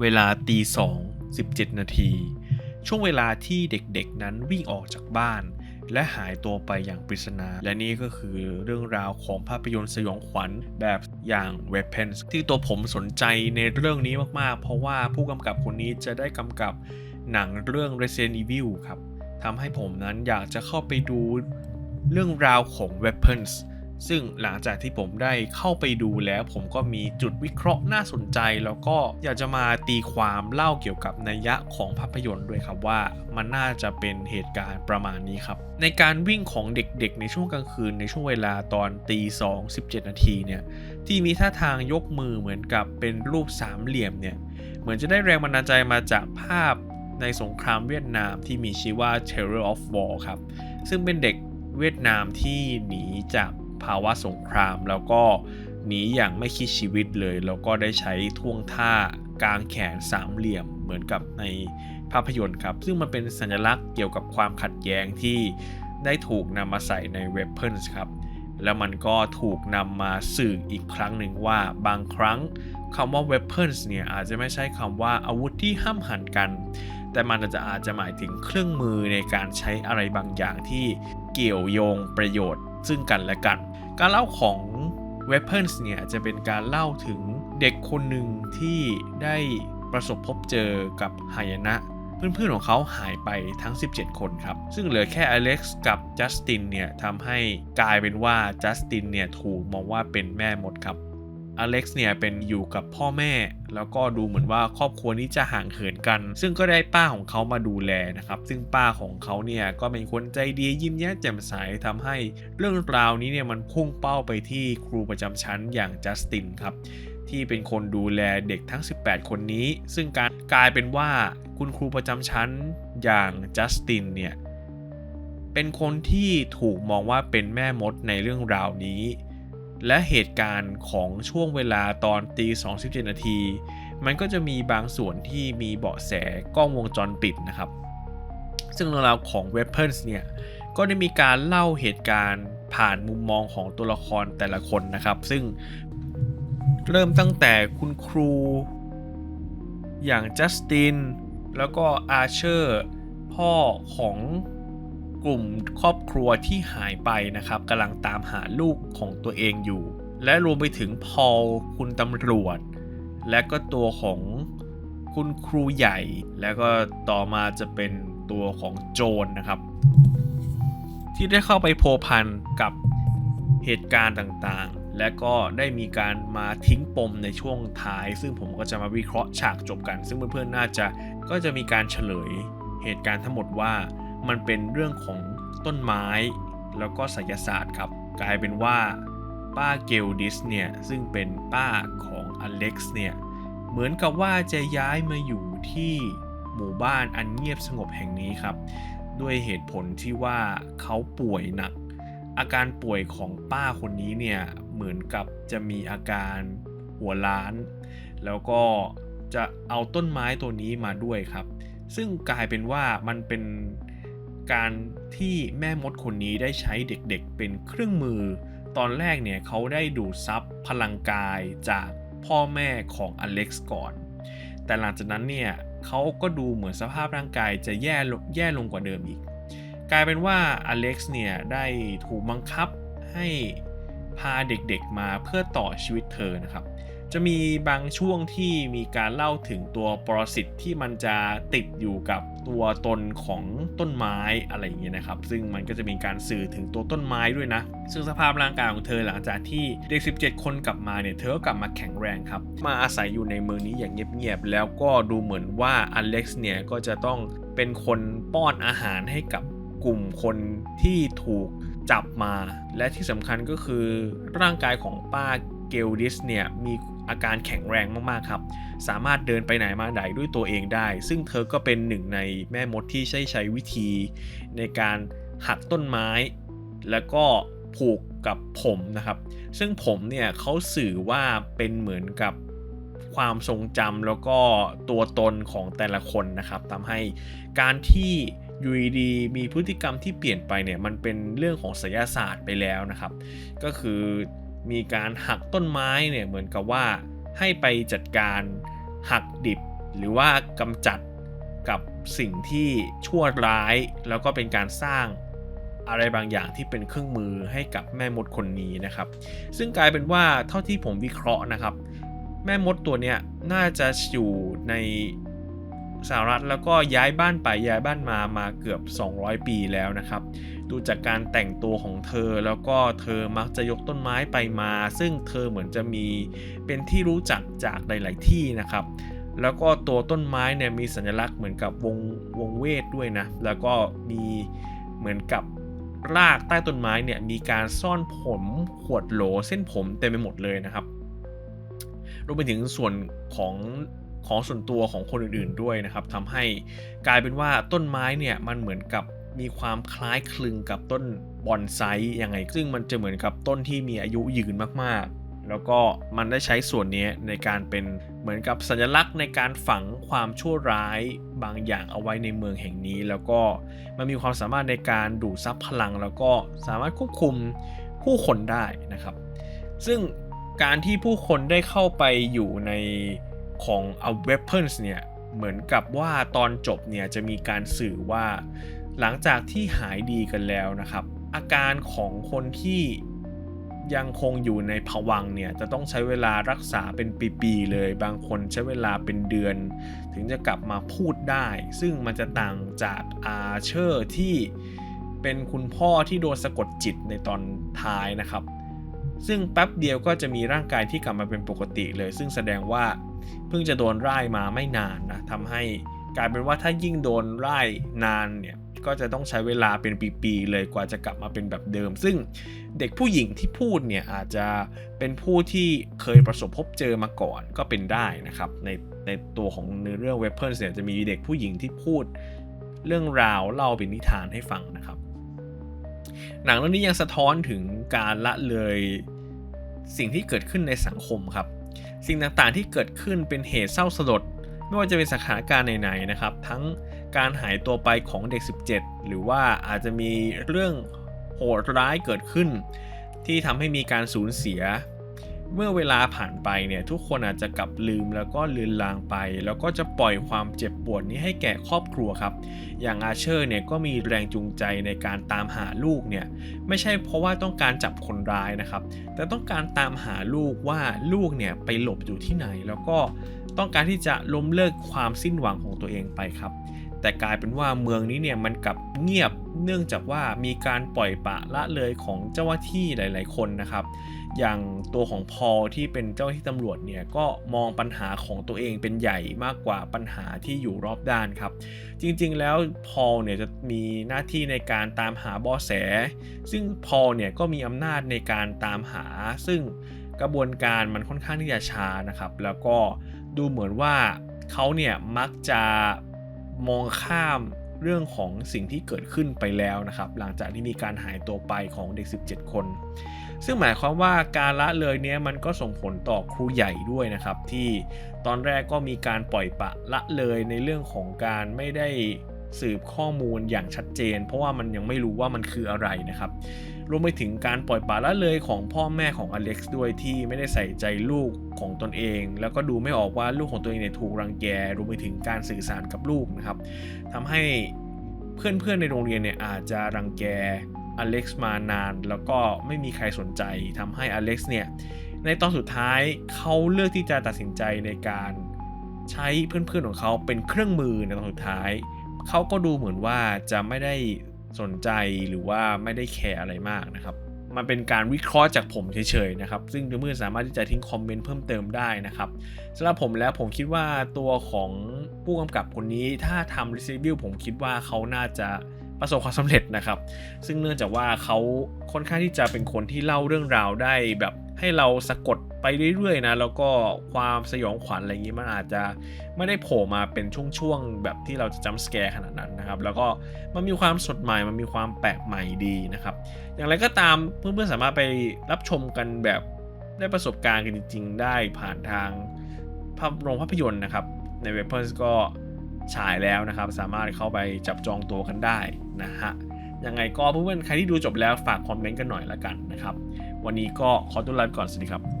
เวลาตีสองสิบเจ็ดนาที ช่วงเวลาที่เด็กๆนั้นวิ่งออกจากบ้าน และหายตัวไปอย่างปริศนา และนี่ก็คือเรื่องราวของภาพยนตร์สยองขวัญแบบอย่าง Weapons ที่ตัวผมสนใจในเรื่องนี้มากๆ เพราะว่าผู้กำกับคนนี้จะได้กำกับหนังเรื่อง Resident Evil ครับทำให้ผมนั้นอยากจะเข้าไปดูเรื่องราวของ Weapons ซึ่งหลังจากที่ผมได้เข้าไปดูแล้วผมก็มีจุดวิเคราะห์น่าสนใจ แล้วก็อยากจะมาตีความเล่าเกี่ยวกับนัยยะของภาพยนตร์ด้วยครับว่ามันน่าจะเป็นเหตุการณ์ประมาณนี้ครับ ในการวิ่งของเด็กๆ ในช่วงกลางคืนในช่วงเวลาตอนตีสองสิบเจ็ดนาทีเนี่ยที่มีท่าทางยกมือเหมือนกับเป็นรูปสามเหลี่ยมเนี่ยเหมือนจะได้แรงบันดาลใจมาจากภาพในสงครามเวียดนามที่มีชื่อว่า Terror of War ครับซึ่งเป็นเด็กเวียดนามที่หนีจาก ภาวะสงคราม แล้วก็หนีอย่างไม่คิดชีวิตเลย แล้วก็ได้ใช้ท่วงท่ากางแขนสามเหลี่ยมเหมือนกับในภาพยนตร์ครับ ซึ่งมันเป็นสัญลักษณ์เกี่ยวกับความขัดแย้งที่ได้ถูกนำมาใส่ใน Weapons ครับ แล้วมันก็ถูกนำมาสื่ออีกครั้งหนึ่งว่าบางครั้งคำว่า weapons เนี่ยอาจจะไม่ใช่คำว่าอาวุธที่ห้ามหันกัน แต่มันอาจจะอาจจะหมายถึงเครื่องมือในการใช้อะไรบางอย่างที่เกี่ยวโยงประโยชน์ซึ่งกันและกัน การเล่าของ weapons เนี่ยจะเป็นการเล่าถึงเด็กคนหนึ่งที่ได้ประสบพบเจอกับหายนะ เพื่อนๆของเขาหายไปทั้ง 17 คนครับ ซึ่งเหลือแค่อเล็กซ์กับจัสตินเนี่ยทำให้กลายเป็นว่าจัสตินเนี่ยถูกมองว่าเป็นแม่มดครับ อเล็กซ์เนี่ยเป็นอยู่กับพ่อแม่ แล้วก็ดูเหมือนว่าครอบครัวนี้จะห่างเหินกัน ซึ่งก็ได้ป้าของเขามาดูแลนะครับ ซึ่งป้าของเขาเนี่ยก็เป็นคนใจดียิ้มแย้มแจ่มใสทำให้เรื่องราวนี้เนี่ยมันพุ่งเป้าไปที่ครูประจำชั้นอย่างจัสตินครับที่เป็นคนดูแลเด็กทั้ง 18 คนนี้ ซึ่งการกลายเป็นว่าคุณครูประจำชั้นอย่างจัสตินเนี่ย เป็นคนที่ถูกมองว่าเป็นแม่มดในเรื่องราวนี้ และเหตุการณ์ของช่วงเวลาตอนตี27นาที มันก็จะมีบางส่วนที่มีเบาะแสกล้องวงจรปิดนะครับ ซึ่งเรื่องราวของ Weapons เนี่ยก็ได้มีการเล่าเหตุการณ์ผ่านมุมมองของตัวละครแต่ละคนนะครับ ซึ่งเริ่มตั้งแต่คุณครู อย่างจัสติน แล้วก็อาเชอร์ พ่อของ กลุ่มครอบครัวที่หายไปนะครับกำลังตามหาลูกของตัวเองอยู่ และรวมไปถึงพอลคุณตำรวจ และก็ตัวของคุณครูใหญ่ แล้วก็ต่อมาจะเป็นตัวของโจนนะครับ ที่ได้เข้าไปโพพันกับเหตุการณ์ต่างๆ และก็ได้มีการมาทิ้งปมในช่วงท้าย ซึ่งผมก็จะมาวิเคราะห์ฉากจบกัน ซึ่งเพื่อนๆน่าจะก็จะมีการเฉลยเหตุการณ์ทั้งหมดว่า มันเป็นเรื่องของต้นไม้ แล้วก็ไสยศาสตร์ครับ กลายเป็นว่าป้าเกลดิสเนี่ย ซึ่งเป็นป้าของอเล็กซ์เนี่ย เหมือนกับว่าจะย้ายมาอยู่ที่หมู่บ้านอันเงียบสงบแห่งนี้ครับ ด้วยเหตุผลที่ว่าเขาป่วยหนัก อาการป่วยของป้าคนนี้เนี่ย เหมือนกับจะมีอาการหัวล้าน แล้วก็จะเอาต้นไม้ตัวนี้มาด้วยครับ ซึ่งกลายเป็นว่ามันเป็น การที่แม่มดคนนี้ได้ใช้เด็กๆเป็นเครื่องมือ ตอนแรกเนี่ยเขาได้ดูดซับพลังกายจากพ่อแม่ของอเล็กซ์ก่อน แต่หลังจากนั้นเนี่ยเขาก็ดูเหมือนสภาพร่างกายจะแย่ลงแย่ลงกว่าเดิมอีก กลายเป็นว่าอเล็กซ์เนี่ยได้ถูกบังคับให้พาเด็กๆมาเพื่อต่อชีวิตเธอนะครับ จะมีบางช่วงที่มีการเล่าถึงตัวปรสิตที่มันจะติดอยู่กับตัวตนของต้นไม้อะไรอย่างเงี้ยนะครับ ซึ่งมันก็จะมีการสื่อถึงตัวต้นไม้ด้วยนะ ซึ่งสภาพร่างกายของเธอหลังจากที่เด็ก 17 คนกลับมาเนี่ย เธอก็กลับมาแข็งแรงครับ มาอาศัยอยู่ในเมืองนี้อย่างเงียบๆ แล้วก็ดูเหมือนว่าอเล็กซ์เนี่ย ก็จะต้องเป็นคนป้อนอาหารให้กับกลุ่มคนที่ถูกจับมา และที่สำคัญก็คือร่างกายของป้าเกลดิสเนี่ยมี อาการแข็งแรงมากๆครับ สามารถเดินไปไหนมาไหนด้วยตัวเองได้ ซึ่งเธอก็เป็นหนึ่งในแม่มดที่ใช้ใช้วิธี ในการหักต้นไม้ แล้วก็ผูกกับผมนะครับ ซึ่งผมเนี่ยเขาสื่อว่าเป็นเหมือนกับความทรงจำแล้วก็ตัวตนของแต่ละคนนะครับทำให้การที่ยูดีมีพฤติกรรมที่เปลี่ยนไปเนี่ยมันเป็นเรื่องของศิลศาสตร์ไปแล้วนะครับ ก็คือ มีการหักต้นไม้เนี่ยเหมือนกับว่าให้ไปจัดการหักดิบหรือว่ากำจัดกับสิ่งที่ชั่วร้าย แล้วก็เป็นการสร้างอะไรบางอย่างที่เป็นเครื่องมือให้กับแม่มดคนนี้นะครับ ซึ่งกลายเป็นว่าเท่าที่ผมวิเคราะห์นะครับ แม่มดตัวเนี้ยน่าจะอยู่ใน สหรัฐแล้วก็ย้ายบ้านไปย้ายบ้านมามาเกือบ 200 ปีแล้วนะครับ ดูจากการแต่งตัวของเธอแล้วก็เธอมักจะยกต้นไม้ไปมา ซึ่งเธอเหมือนจะมีเป็นที่รู้จักจากหลาย ๆ ที่นะครับ แล้วก็ตัวต้นไม้เนี่ยมีสัญลักษณ์เหมือนกับวงวงเวทด้วยนะ แล้วก็มีเหมือนกับรากใต้ต้นไม้เนี่ยมีการซ่อนผมขวดโหลเส้นผมเต็มไปหมดเลยนะครับรวมไปถึงส่วนของ ของส่วนตัวของคนอื่นๆด้วยนะครับทำให้กลายเป็นว่าต้นไม้เนี่ยมันเหมือนกับมีความคล้ายคลึงกับต้นบอนไซยังไง ซึ่งมันจะเหมือนกับต้นที่มีอายุยืนมากๆ แล้วก็มันได้ใช้ส่วนนี้ในการเป็นเหมือนกับสัญลักษณ์ในการฝังความชั่วร้ายบางอย่างเอาไว้ในเมืองแห่งนี้ แล้วก็มันมีความสามารถในการดูดซับพลัง แล้วก็สามารถควบคุมผู้คนได้นะครับ ซึ่งการที่ผู้คนได้เข้าไปอยู่ใน ของ a weapons เนี่ยเหมือนกับว่าตอนจบเนี่ยจะมีการสื่อว่า หลังจากที่หายดีกันแล้วนะครับ อาการของคนที่ยังคงอยู่ในภวังเนี่ยจะต้องใช้เวลารักษาเป็นปีๆเลย บางคนใช้เวลาเป็นเดือน ถึงจะกลับมาพูดได้ ซึ่งมันจะต่างจากอาเชอร์ที่เป็นคุณพ่อที่โดนสะกดจิตในตอนท้ายนะครับ ซึ่งแป๊บเดียวก็จะมีร่างกายที่กลับมาเป็นปกติเลย ซึ่งแสดงว่า เพิ่งจะโดนร่ายมาไม่นานนะทำให้กลายเป็นว่าถ้ายิ่งโดนร่ายนานเนี่ยก็จะต้องใช้เวลาเป็นปีๆเลยกว่าจะกลับมาเป็นแบบเดิม ซึ่งเด็กผู้หญิงที่พูดเนี่ยอาจจะเป็นผู้ที่เคยประสบพบเจอมาก่อนก็เป็นได้นะครับในในตัวของเนื้อเรื่อง Weapons เนี่ยจะมีเด็กผู้หญิงที่พูดเรื่องราวเล่าเป็นนิทานให้ฟังนะครับ หนังเรื่องนี้ยังสะท้อนถึงการละเลยสิ่งที่เกิดขึ้นในสังคมครับ สิ่งต่างๆที่เกิดขึ้นเป็นเหตุเศร้าสลดไม่ว่าจะเป็นสถานการณ์ไหนๆนะครับ ทั้งการหายตัวไปของเด็ก 17 หรือว่าอาจจะมีเรื่องโหดร้ายเกิดขึ้น ที่ทำให้มีการสูญเสีย เมื่อเวลาผ่านไปเนี่ยทุกคนอาจจะกลับลืมแล้วก็ลืนลางไป แล้วก็จะปล่อยความเจ็บปวดนี้ให้แก่ครอบครัวครับ อย่างอาเชอร์เนี่ยก็มีแรงจูงใจในการตามหาลูกเนี่ยไม่ใช่เพราะว่าต้องการจับคนร้ายนะครับ แต่ต้องการตามหาลูกว่าลูกเนี่ยไปหลบอยู่ที่ไหน แล้วก็ต้องการที่จะล้มเลิกความสิ้นหวังของตัวเองไปครับ แต่กลายเป็นว่าเมืองนี้เนี่ยมันกลับเงียบเนื่องจากว่ามีการปล่อยปะละเลยของเจ้าหน้าที่หลาย ๆ คนนะครับ อย่างตัวของพอที่เป็นเจ้าหน้าที่ตำรวจเนี่ยก็มองปัญหาของตัวเองเป็นใหญ่มากกว่าปัญหาที่อยู่รอบด้านครับ จริง ๆ แล้วพอเนี่ยจะมีหน้าที่ในการตามหาเบาะแส ซึ่งพอเนี่ยก็มีอำนาจในการตามหา ซึ่งกระบวนการมันค่อนข้างที่จะช้านะครับ แล้วก็ดูเหมือนว่าเขาเนี่ยมักจะ มองข้ามเรื่องของสิ่งที่เกิดขึ้นไปแล้วนะครับ หลังจากที่มีการหายตัวไปของเด็ก 17 คน ซึ่งหมายความว่าการละเลยเนี้ยมันก็ส่งผลต่อครูใหญ่ด้วยนะครับ ที่ตอนแรกก็มีการปล่อยปะละเลยในเรื่องของการไม่ได้สืบข้อมูลอย่างชัดเจน เพราะว่ามันยังไม่รู้ว่ามันคืออะไรนะครับ รวมไปถึงการปล่อยปละละเลยของพ่อแม่ของอเล็กซ์ด้วยที่ไม่ได้ใส่ใจลูกของตนเอง แล้วก็ดูไม่ออกว่าลูกของตัวเองเนี่ยถูกรังแกรวมไปถึงการสื่อสารกับลูกนะครับทำให้เพื่อนๆในโรงเรียนเนี่ยอาจจะรังแกอเล็กซ์มานาน แล้วก็ไม่มีใครสนใจทำให้อเล็กซ์เนี่ยในตอนสุดท้ายเขาเลือกที่จะตัดสินใจในการใช้เพื่อนๆของเขาเป็นเครื่องมือในตอนสุดท้ายเขาก็ดูเหมือนว่าจะไม่ได้ สนใจหรือว่าไม่ได้แคร์อะไรมากนะครับ มันเป็นการวิเคราะห์จากผมเฉยๆนะครับ ซึ่งเพื่อนๆสามารถที่จะทิ้งคอมเมนต์เพิ่มเติมได้นะครับสำหรับผมแล้วผมคิดว่าตัวของผู้กำกับคนนี้ถ้าทำรีวิวผมคิดว่าเขาน่าจะประสบความสำเร็จนะครับ ซึ่งเนื่องจากว่าเขาค่อนข้างที่จะเป็นคนที่เล่าเรื่องราวได้แบบ ให้เราสะกดไปเรื่อยๆนะแล้วก็ความสยองขวัญอะไรอย่างนี้มันอาจจะไม่ได้โผล่มาเป็นช่วงๆแบบที่เราจะจำสแกร์ขนาดนั้นนะครับ แล้วก็มันมีความสดใหม่มันมีความแปลกใหม่ดีนะครับ อย่างไรก็ตามเพื่อนๆสามารถไปรับชมกันแบบได้ประสบการณ์กันจริงๆ ได้ผ่านทางภาพโรงภาพยนตร์นะครับ ในเว็บเพิร์ก็ฉายแล้วนะครับ สามารถเข้าไปจับจองตัวกันได้นะฮะยังไงก็เพื่อนๆใครที่ดูจบแล้วฝากคอมเมนต์กันหน่อยละกันนะครับ วันนี้ก็ขอตัวลาไปก่อนสวัสดีครับ